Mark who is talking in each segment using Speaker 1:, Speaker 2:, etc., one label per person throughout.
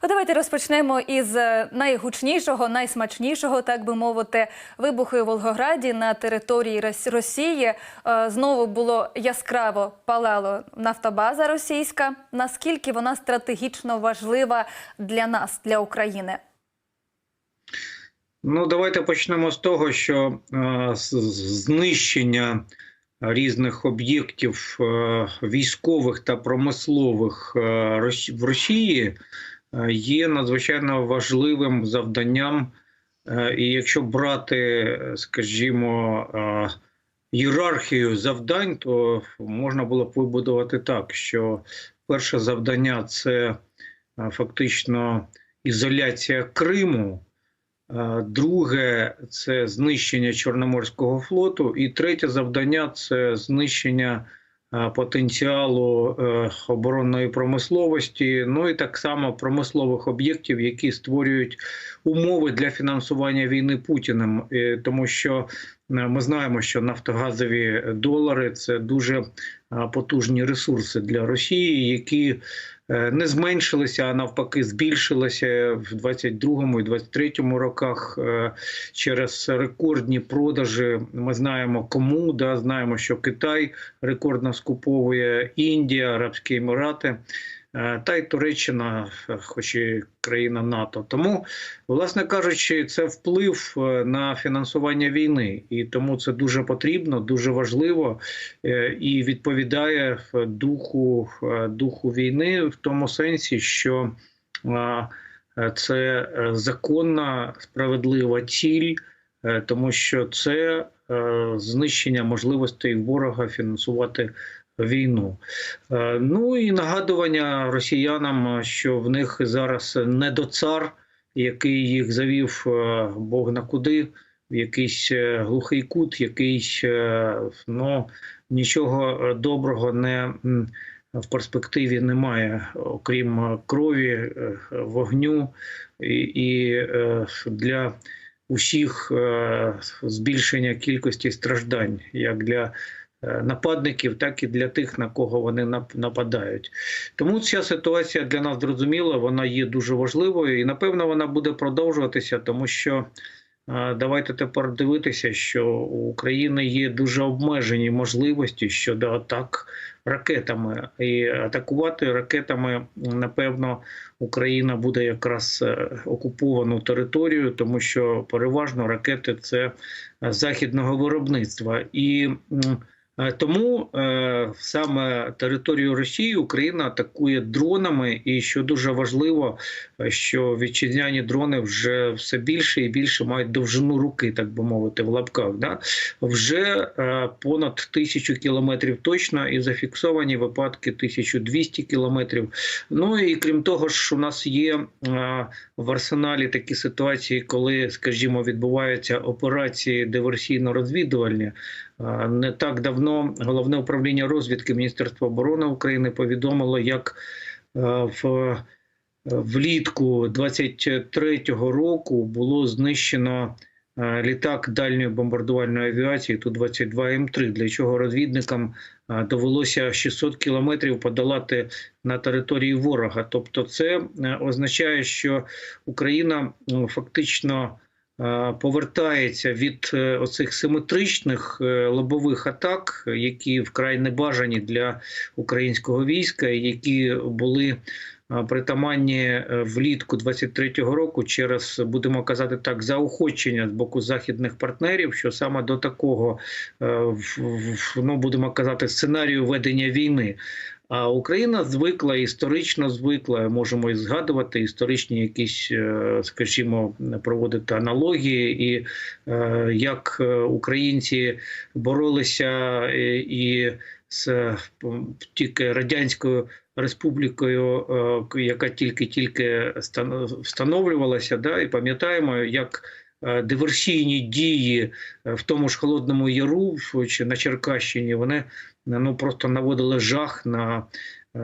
Speaker 1: А давайте розпочнемо із е, найгучнішого, найсмачнішого, так би мовити, вибухи у Волгограді на території Росії. Е, Знову було яскраво палало нафтобаза російська. Наскільки вона стратегічно важлива для нас, для України?
Speaker 2: Ну, давайте почнемо з того, що е, знищення різних об'єктів е, військових та промислових е, в Росії є надзвичайно важливим завданням. Е, І якщо брати, е, скажімо, е, ієрархію завдань, то можна було б вибудувати так, що перше завдання це е, фактично ізоляція Криму. Е, Друге це знищення Чорноморського флоту. І третє завдання це знищення е, потенціалу е, оборонної промисловості, ну і так само промислових об'єктів, які створюють умови для фінансування війни Путіним. Е, Тому що е, ми знаємо, що нафтогазові долари це дуже е, потужні ресурси для Росії, які е, не зменшилися, а навпаки, збільшилися в 22-му і 23-му роках е, через рекордні продажі. Ми знаємо кому, да, знаємо, що Китай рекордно скуповує Індія, Арабські Емірати. Е, Та й Туреччина, е, хоч і країна НАТО. Тому, власне кажучи, це вплив е, на фінансування війни, і тому це дуже потрібно, дуже важливо і відповідає духу, духу війни в тому сенсі, що це законна справедлива ціль, тому що це знищення можливостей ворога фінансувати війну. Е, Ну і нагадування росіянам, що в них зараз не до цар, який їх завів е, Бог на куди, в якийсь е, глухий кут, якийсь е, ну, нічого доброго не в перспективі немає, окрім крові, вогню і, для усіх збільшення кількості страждань, як для нападників, так і для тих, на кого вони нап- нападають. Тому ця ситуація для нас зрозуміла, вона є дуже важливою, і напевно вона буде продовжуватися, тому що. е, Давайте тепер дивитися, що у України є дуже обмежені можливості щодо атак ракетами, і атакувати ракетами, напевно, Україна буде якраз е, окуповану територію, тому що переважно ракети це е, західного виробництва, і е, тому е, саме територію Росії Україна атакує дронами, і що дуже важливо, е, що вітчизняні дрони вже все більше і більше мають довжину руки, так би мовити, в лапках. Да? Вже е, понад тисячу кілометрів точно і зафіксовані випадки 1200 кілометрів. Ну і крім того ж, у нас є е, в арсеналі такі ситуації, коли, скажімо, відбуваються операції диверсійно-розвідувальні. Е, Не так давно головне управління розвідки Міністерства оборони України повідомило, як е, в влітку 23-го року було знищено е, літак дальньої бомбардувальної авіації Ту-22 М3, для чого розвідникам довелося 600 кілометрів подолати на території ворога. Тобто, це означає, що Україна ну, фактично повертається від е, оцих симетричних е, лобових атак, які вкрай небажані для українського війська, які були е, притаманні е, влітку 23-го року через будемо казати так заохочення з боку західних партнерів, що саме до такого е, ну будемо казати сценарію ведення війни. А Україна звикла історично звикла, можемо і згадувати історичні якісь, е, скажімо, проводити аналогії, і е, як е, українці боролися і з тільки радянською республікою, яка тільки-тільки встановлювалася, да, і пам'ятаємо, як диверсійні дії в тому ж холодному яру чи на Черкащині вони ну просто наводили жах на е,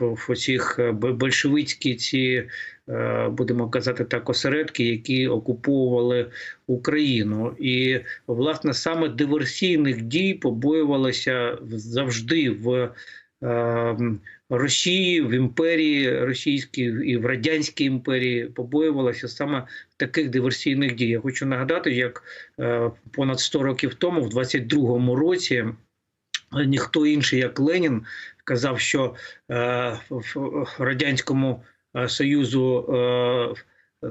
Speaker 2: в, оцих е, большевицькі ці, е, будемо казати так, осередки, які окуповували Україну. І власне саме диверсійних дій побоювалися завжди в Росії в імперії російській і в радянській імперії побоювалася саме таких диверсійних дій. Я хочу нагадати, як понад 100 років тому, в 22-му році, ніхто інший, як Ленін, казав, що е, в радянському е, союзу. Е,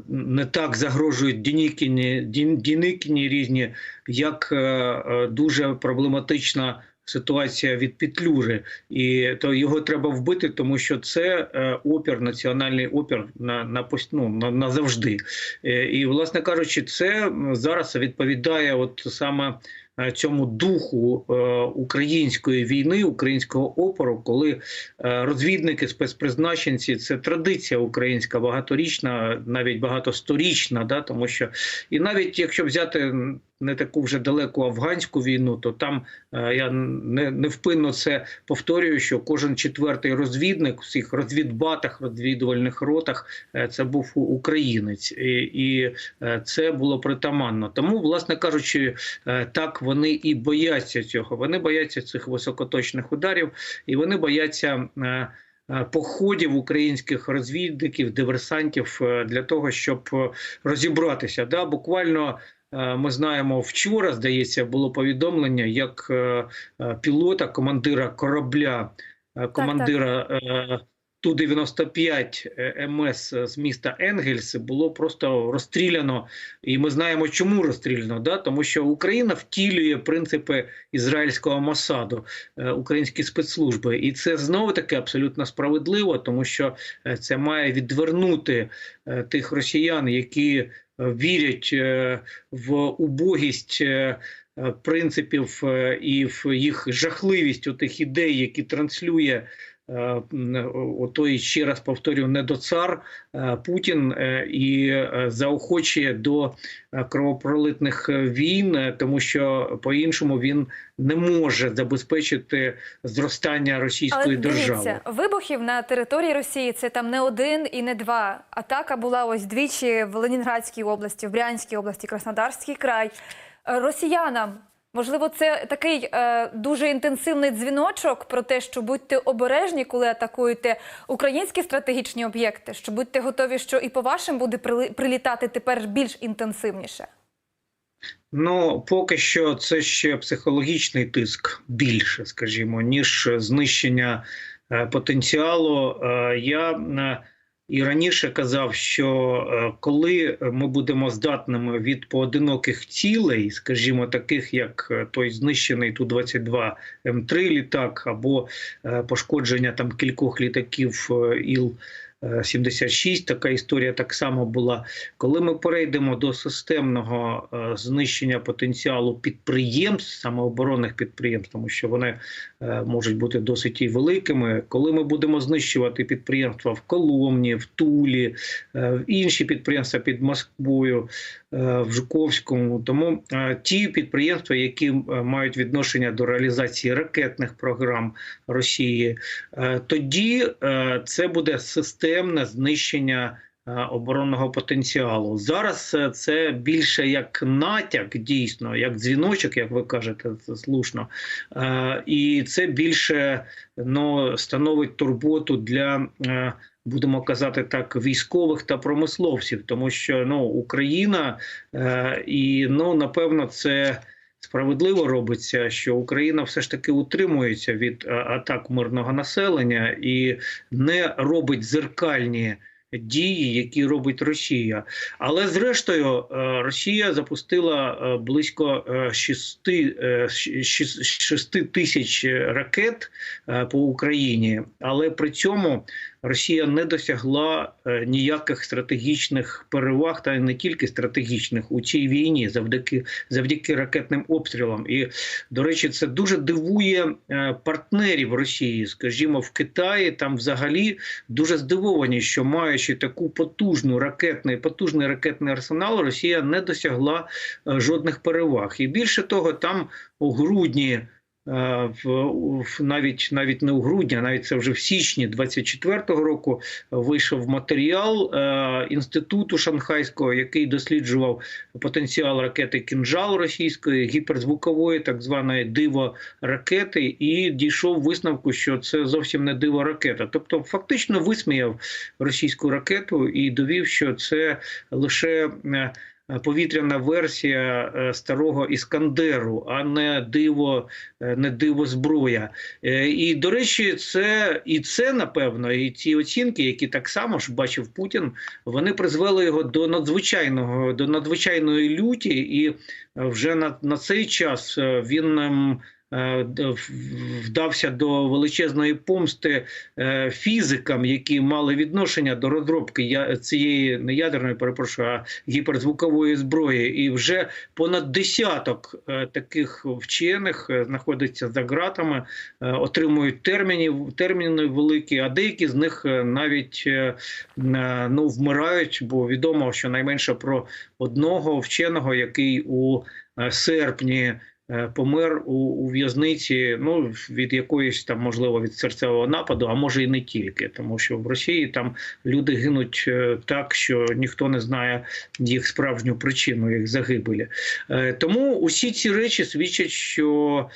Speaker 2: не так загрожують Дінікіні, Дін- Діникіні різні, як дуже проблематична ситуація від Петлюри. І то його треба вбити, тому що це опір, національний опір на, на, ну, на, назавжди. І, власне кажучи, це зараз відповідає от саме цьому духу е, української війни, українського опору, коли е, розвідники, спецпризначенці це традиція українська, багаторічна, навіть багатосторічна, да, тому що і навіть якщо взяти не таку вже далеку афганську війну, то там е, я не, невпинно це повторюю, що кожен четвертий розвідник у всіх розвідбатах, розвідувальних ротах е, це був українець, і, і е, це було притаманно. Тому, власне кажучи, так вони і бояться цього. Вони бояться цих високоточних ударів, і вони бояться. Походів українських розвідників, диверсантів для того, щоб розібратися. Да, буквально ми знаємо вчора, здається, було повідомлення, як е, е, пілота, командира корабля, е, командира е, Ту-95 е, МС з міста Енгельс було просто розстріляно. І ми знаємо, чому розстріляно. Да? Тому що Україна втілює принципи ізраїльського Мосаду, е, українські спецслужби. І це знову таки абсолютно справедливо, тому що е, це має відвернути е, тих росіян, які е, вірять е, в убогість. е, е, Принципів і в їх жахливість тих ідей, які транслює е, м, о- той ще раз повторюю, недоцар е, Путін е, і заохочує до кровопролитних війн, тому що по-іншому він не може забезпечити зростання російської
Speaker 1: Але
Speaker 2: держави.
Speaker 1: дивіться, вибухів на території Росії це там не один і не два. Атака була ось двічі в Ленінградській області, в Брянській області, Краснодарський край. Росіянам можливо, це такий е, дуже інтенсивний дзвіночок про те, що будьте обережні, коли атакуєте українські стратегічні об'єкти. Що будьте готові, що і по вашим буде прилітати тепер більш інтенсивніше.
Speaker 2: Ну, поки що це ще психологічний тиск більше, скажімо, ніж знищення е, потенціалу. Е, Я е, і раніше казав, що е, коли ми будемо здатними від поодиноких цілей, скажімо, таких як е, той знищений Ту-22 М3 літак або е, пошкодження там кількох літаків Іл. Е, 76, така історія так само була. Коли ми перейдемо до системного е, знищення потенціалу підприємств, самооборонних підприємств, тому що вони е, можуть бути досить і великими, коли ми будемо знищувати підприємства в Коломні, в Тулі, е, в інші підприємства під Москвою, в Жуковському, тому ті підприємства, які мають відношення до реалізації ракетних програм Росії, тоді це буде системне знищення е, оборонного потенціалу. Зараз е, це більше як натяк, дійсно, як дзвіночок, як ви кажете, це слушно. Е, І це більше ну, становить турботу для. Будемо казати так, військових та промисловців, тому що ну Україна і ну напевно це справедливо робиться, що Україна все ж таки утримується від е, атак мирного населення і не робить зеркальні дії, які робить Росія. Але зрештою, е, Росія запустила е, близько 6, 6 тисяч ракет по Україні, але при цьому Росія не досягла е, ніяких стратегічних переваг, та не тільки стратегічних у цій війні, завдяки завдяки ракетним обстрілам. І до речі, це дуже дивує е, партнерів Росії. Скажімо, в Китаї там взагалі дуже здивовані, що маючи таку потужну ракетний потужний ракетний арсенал, Росія не досягла е, жодних переваг. І більше того, там у грудні. Е, в, навіть навіть не у грудні, а навіть це вже в січні 24-го року вийшов матеріал е, інституту шанхайського, який досліджував потенціал ракети кінжал російської гіперзвукової, так званої диво ракети, і дійшов висновку, що це зовсім не диво ракета. Тобто, фактично висміяв російську ракету і довів, що це лише. Е, Повітряна версія е, старого іскандеру, а не диво, е, не диво зброя. І до речі, це і це напевно, і ці оцінки, які так само ж бачив Путін, вони призвели його до надзвичайного до надзвичайної люті, і вже на, на цей час він він. Е, Вдався до величезної помсти е, фізикам, які мали відношення до розробки цієї не ядерної, перепрошую, а гіперзвукової зброї, і вже понад десяток е, таких вчених знаходиться за ґратами, отримують термінів, терміни великі, а деякі з них навіть ну, вмирають, бо відомо, що найменше про одного вченого, який у серпні. Е, Помер у, у в'язниці, ну від якоїсь там, можливо, від серцевого нападу, а може і не тільки, тому що в Росії там люди гинуть е, так, що ніхто не знає їх справжню причину їх загибелі. Е, Тому усі ці речі свідчать, що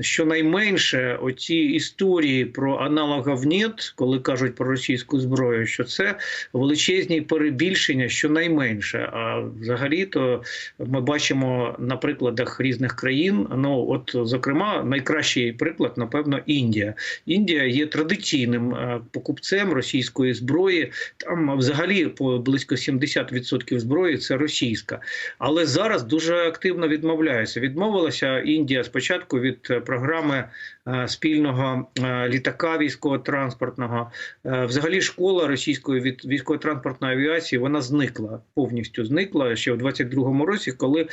Speaker 2: щонайменше оці історії про аналогів нет, коли кажуть про російську зброю, що це величезні перебільшення, щонайменше. А взагалі-то ми бачимо на прикладах різних країн. Ну, от, зокрема, найкращий приклад, напевно, Індія. Індія є традиційним е, покупцем російської зброї. Там взагалі по близько 70% зброї це російська. Але зараз дуже активно відмовляється. Відмовилася Індія спочатку від е, програми е, спільного літака військово-транспортного. Взагалі, школа російської від військово-транспортної авіації вона зникла повністю зникла ще в 22-му році, коли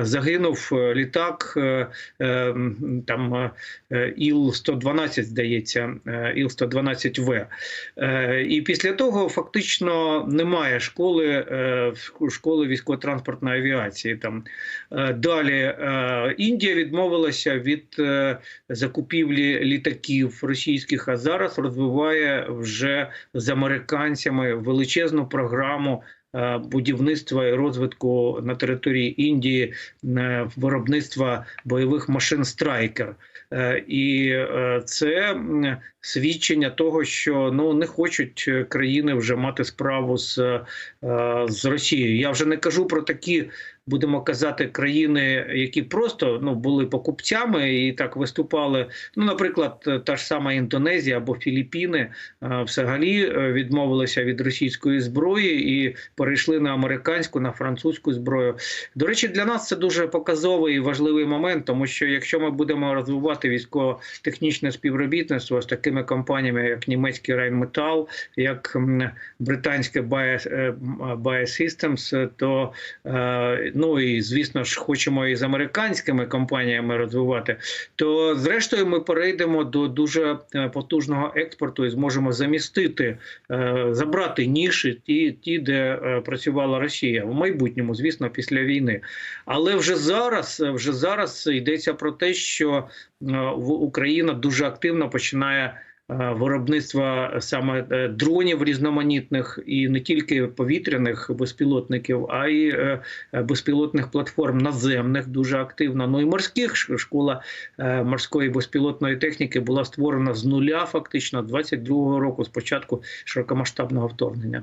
Speaker 2: загинув літак е, е, там е, Іл 112 здається, Іл 112 В. І після того фактично немає школи школи військово-транспортної авіації. Там далі Індія відмовилася від закупівлі літаків російських, а зараз розвиває вже з американцями величезну програму. Е, Будівництва і розвитку на території Індії е, виробництва бойових машин Страйкер, Е, і це свідчення того, що ну не хочуть е, країни вже мати справу з, е, з Росією. Я вже не кажу про такі. Будемо казати, країни, які просто ну були покупцями і так виступали. Ну, наприклад, та ж сама Індонезія або Філіппіни е, взагалі е, відмовилися від російської зброї і перейшли на американську, на французьку зброю. До речі, для нас це дуже показовий і важливий момент, тому що якщо ми будемо розвивати військово-технічне співробітництво з такими компаніями, як німецький Райнметал, як британське Bayer, е, Systems, то е, ну і звісно ж хочемо і з американськими компаніями розвивати, то зрештою ми перейдемо до дуже е, потужного експорту і зможемо замістити, е, забрати ніші, ті, ті, де працювала Росія в майбутньому, звісно, після війни. Але вже зараз, вже зараз йдеться про те, що Україна дуже активно починає. Е, Виробництва саме е, дронів різноманітних і не тільки повітряних безпілотників, а й е, безпілотних платформ наземних дуже активно. Ну і морських школа морської безпілотної техніки була створена з нуля, фактично 22-го року, з початку широкомасштабного вторгнення.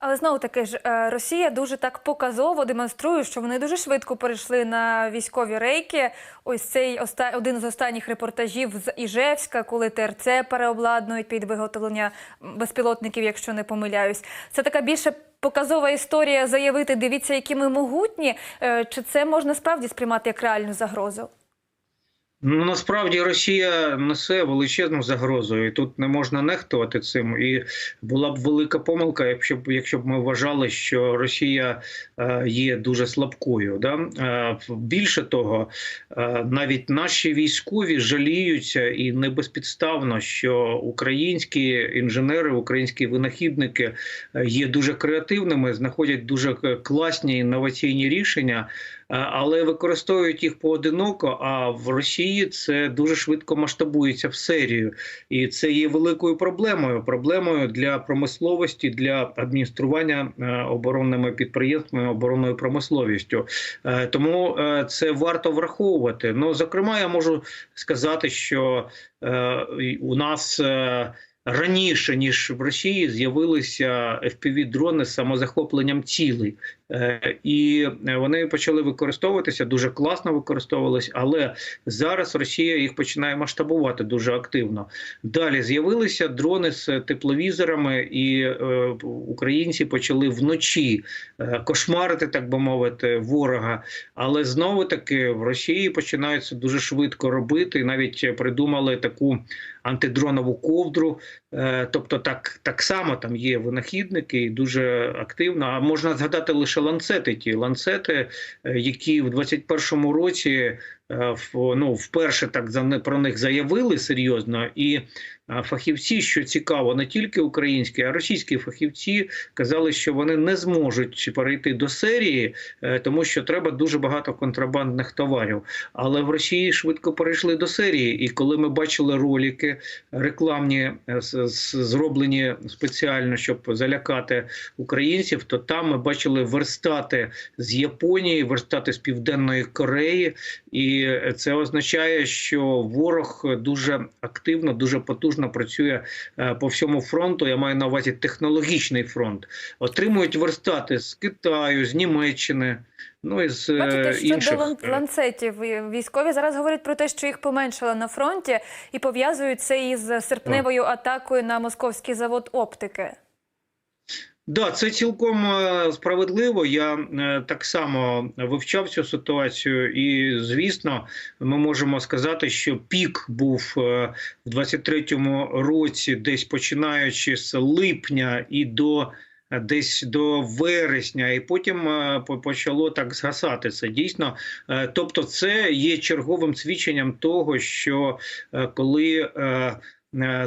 Speaker 1: Але знову таки ж е, Росія дуже так показово демонструє, що вони дуже швидко перейшли на військові рейки. Ось цей один з останніх репортажів з Іжевська, коли ТРЦ переобладнують під виготовлення безпілотників, якщо не помиляюсь. Це така більше показова історія заявити, дивіться, які ми могутні. Е, Чи це можна справді сприймати як реальну загрозу?
Speaker 2: Ну насправді Росія несе величезну загрозу, і тут не можна нехтувати цим. І була б велика помилка, якщо б якщо б ми вважали, що Росія е, є дуже слабкою. Да? Е, більше того, е, навіть наші військові жаліються і не безпідставно, що українські інженери, українські винахідники є дуже креативними, знаходять дуже класні інноваційні рішення. Е, але використовують їх поодиноко. А в Росії це дуже швидко масштабується в серію, і це є великою проблемою. Проблемою для промисловості, для адміністрування е, оборонними підприємствами, оборонною промисловістю. Е, Тому це варто враховувати. Ну, зокрема, я можу сказати, що у нас. Раніше ніж в Росії з'явилися fpv дрони з самозахопленням цілей, і вони почали використовуватися дуже класно використовувались, але зараз Росія їх починає масштабувати дуже активно. Далі з'явилися дрони з тепловізорами, і е, українці почали вночі е, кошмарити, так би мовити, ворога. Але знову таки в Росії починаються дуже швидко робити. Навіть придумали таку антидронову ковдру. Е, Тобто, так, так само там є винахідники і дуже активно. А можна згадати лише ланцети. Ті ланцети, е, які в 21-му році ну, вперше так за не- про них заявили серйозно, і е, фахівці, що цікаво, не тільки українські, а російські фахівці казали, що вони не зможуть перейти до серії, е, тому що треба дуже багато контрабандних товарів. Але в Росії швидко перейшли до серії. І коли ми бачили ролики рекламні, е, зроблені спеціально, щоб залякати українців, то там ми бачили верстати з Японії, верстати з Південної Кореї, і це означає, що ворог дуже активно, дуже потужно працює е, по всьому фронту. Я маю на увазі технологічний фронт. Отримують верстати з Китаю, з Німеччини. Ну і з е,
Speaker 1: Бачите, щодо
Speaker 2: інших
Speaker 1: лан-
Speaker 2: е,
Speaker 1: ланцетів, військові зараз говорять про те, що їх поменшало на фронті, і пов'язують це із серпневою атакою на московський завод оптики.
Speaker 2: Да, це цілком е, справедливо. Я е, так само вивчав цю ситуацію, і звісно, ми можемо сказати, що пік був е, в 23-му році, десь починаючи з липня і до. Десь до вересня, і потім по- почало так згасати це дійсно. Тобто, це є черговим свідченням того, що коли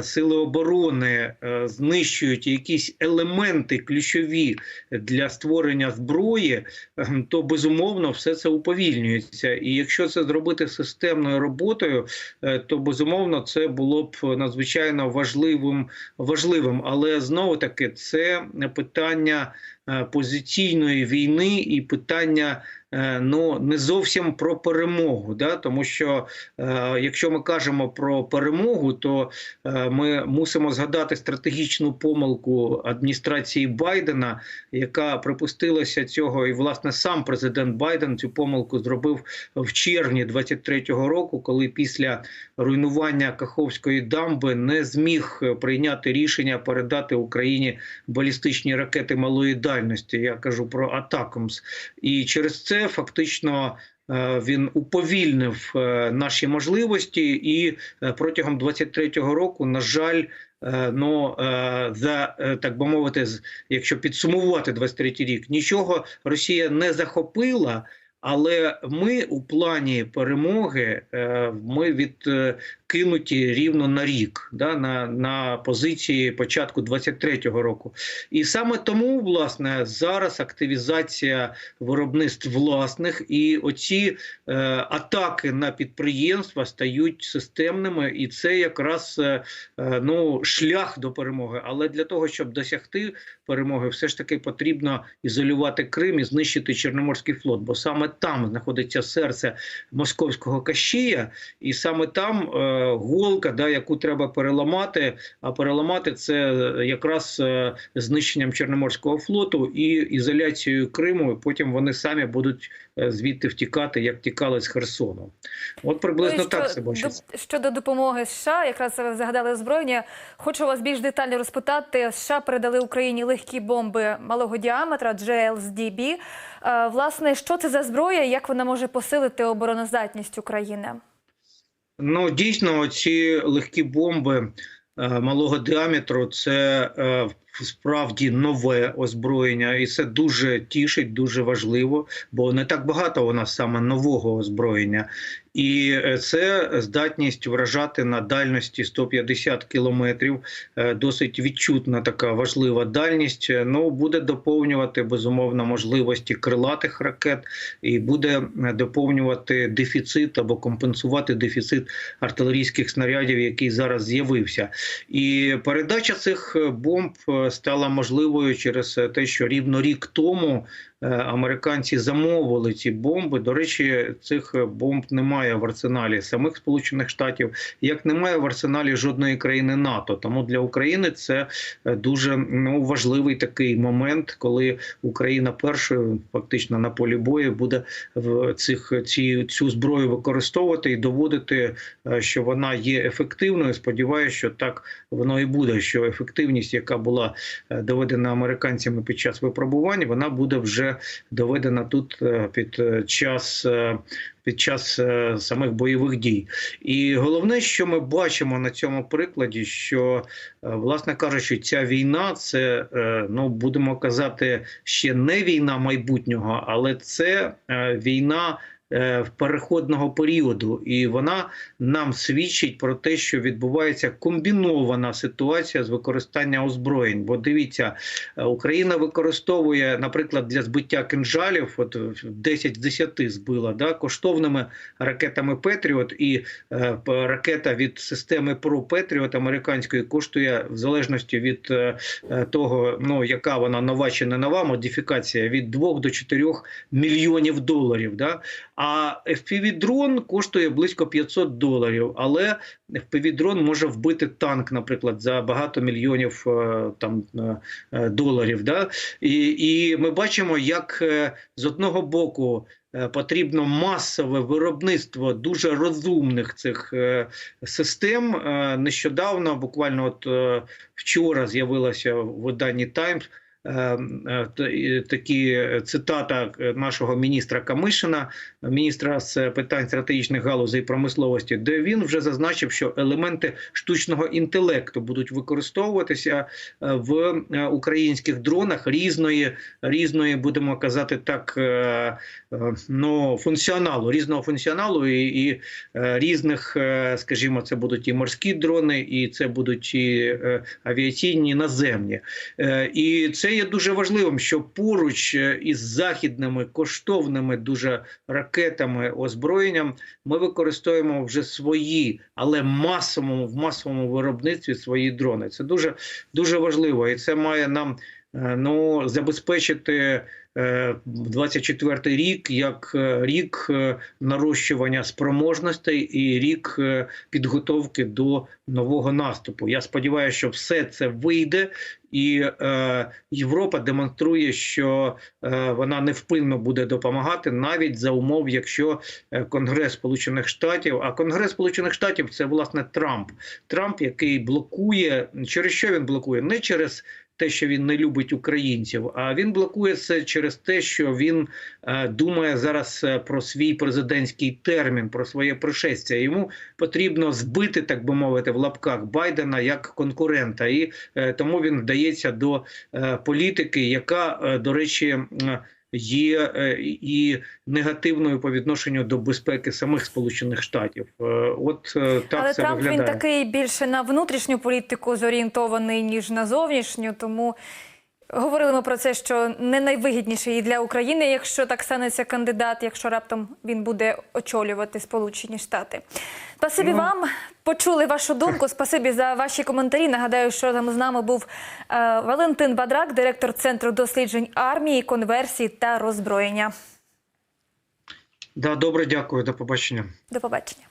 Speaker 2: сили оборони е, знищують якісь елементи ключові для створення зброї, е, то безумовно все це уповільнюється. І якщо це зробити системною роботою, е, то безумовно це було б надзвичайно важливим. важливим. Але знову таки це питання е, позиційної війни і питання. е, Ну, не зовсім про перемогу, да? тому що е, якщо ми кажемо про перемогу, то е, ми мусимо згадати стратегічну помилку адміністрації Байдена, яка припустилася цього, і власне сам президент Байден цю помилку зробив в червні 23-го року, коли після руйнування Каховської дамби не зміг прийняти рішення передати Україні балістичні ракети малої дальності. Я кажу про Атакамс, і через це фактично. е, Він уповільнив е, наші можливості, і е, протягом 23-го року, на жаль, ну за так би мовити, якщо підсумувати 23-й рік, нічого Росія не захопила. Але ми у плані перемоги ми відкинуті рівно на рік, да, на, на позиції початку 23-го року. І саме тому, власне, зараз активізація виробництв власних і оці е, атаки на підприємства стають системними, і це якраз е, е, ну, шлях до перемоги. Але для того, щоб досягти перемоги, все ж таки потрібно ізолювати Крим і знищити Чорноморський флот, бо саме там знаходиться серце московського кащія, і саме там е, голка, да, яку треба переламати. А переламати це е, якраз е, знищенням Чорноморського флоту і ізоляцією Криму. І потім вони самі будуть е, звідти втікати, як тікали з Херсону. От приблизно
Speaker 1: Ну,
Speaker 2: так це бачиться.
Speaker 1: Щодо допомоги США, якраз ви згадали озброєння. Хочу вас більш детально розпитати. США передали Україні легкі бомби малого діаметра JLSDB. Власне, що це за зброя? Як вона може посилити обороноздатність України?
Speaker 2: Ну, дійсно, ці легкі бомби е, малого діаметру це е, справді нове озброєння, і це дуже тішить, дуже важливо, бо не так багато у нас саме нового озброєння. І е, це здатність вражати на дальності 150 кілометрів. Е, Досить відчутна така важлива дальність. Е, Ну буде доповнювати безумовно можливості крилатих ракет, і буде доповнювати дефіцит або компенсувати дефіцит артилерійських снарядів, який зараз з'явився. І передача цих бомб стала можливою через е, те, що рівно рік тому американці замовили ці бомби. До речі, цих е, бомб немає в арсеналі самих Сполучених Штатів, як немає в арсеналі жодної країни НАТО. Тому для України це е, дуже ну, важливий такий момент, коли Україна першою фактично на полі бою буде в цих ці цю зброю використовувати і доводити, е, що вона є ефективною. Сподіваюся, що так воно і буде. Що ефективність, яка була е, доведена американцями під час випробувань, вона буде вже доведена тут е, під е, час. е, Під час е, самих бойових дій, і головне, що ми бачимо на цьому прикладі, що власне кажучи, ця війна це ну будемо казати ще не війна майбутнього, але це війна е, переходного періоду, і вона нам свідчить про те, що відбувається комбінована ситуація з використання озброєнь. Бо дивіться, е, Україна використовує, наприклад, для збиття кинжалів, от 10 з 10 збила да, коштовними ракетами Петріот, і е, ракета від системи ПРО Петріот американської коштує в залежності від е, е, того, ну яка вона нова чи не нова модифікація від 2 до 4 мільйонів доларів. Да? А FPV-дрон коштує близько 500 доларів, але FPV-дрон може вбити танк, наприклад, за багато мільйонів е, там е, е, доларів. Да? І, і ми бачимо, як з одного боку. Потрібно масове виробництво дуже розумних цих систем. Нещодавно, буквально от вчора, з'явилася в виданні Times такі цитата е, нашого міністра Камишина, міністра з питань стратегічних галузей промисловості, де він вже зазначив, що елементи штучного інтелекту будуть використовуватися е, в е, українських дронах різної, різної, будемо казати так, е, е, ну, функціоналу, різного функціоналу і, і е, різних, е, скажімо, це будуть і морські дрони, і це будуть і е, авіаційні, і наземні. Е, І це є дуже важливим, що поруч е, із західними коштовними дуже ракетами, озброєнням ми використовуємо вже свої, але масовому в масовому виробництві свої дрони. Це дуже дуже важливо, і це має нам ну забезпечити. е, 24-й рік як е, рік е, нарощування спроможностей і рік е, підготовки до нового наступу. Я сподіваюся, що все це вийде, і е, Європа демонструє, що е, вона невпинно буде допомагати навіть за умов, якщо е, Конгрес Сполучених Штатів, а Конгрес Сполучених Штатів це власне Трамп. Трамп, який блокує через що він блокує? Не через те, що він не любить українців, а він блокує це через те, що він е, думає зараз е, про свій президентський термін, про своє пришестя. Йому потрібно збити, так би мовити, в лапках Байдена як конкурента, і е, тому він вдається до політики, яка, до речі, є е, і негативною по відношенню до безпеки самих Сполучених Штатів. Е, От е, так
Speaker 1: Але
Speaker 2: це
Speaker 1: Трамп
Speaker 2: виглядає.
Speaker 1: він такий більше на внутрішню політику зорієнтований, ніж на зовнішню. Тому говорили ми про це, що не найвигідніший і для України, якщо так станеться кандидат, якщо раптом він буде очолювати Сполучені Штати. Спасибі
Speaker 2: Ну.
Speaker 1: вам. Почули вашу думку. Спасибі за ваші коментарі. Нагадаю, що там з нами був е, Валентин Бадрак, директор центру досліджень армії, конверсії та роззброєння.
Speaker 2: Да, добре, дякую, до побачення.
Speaker 1: До побачення.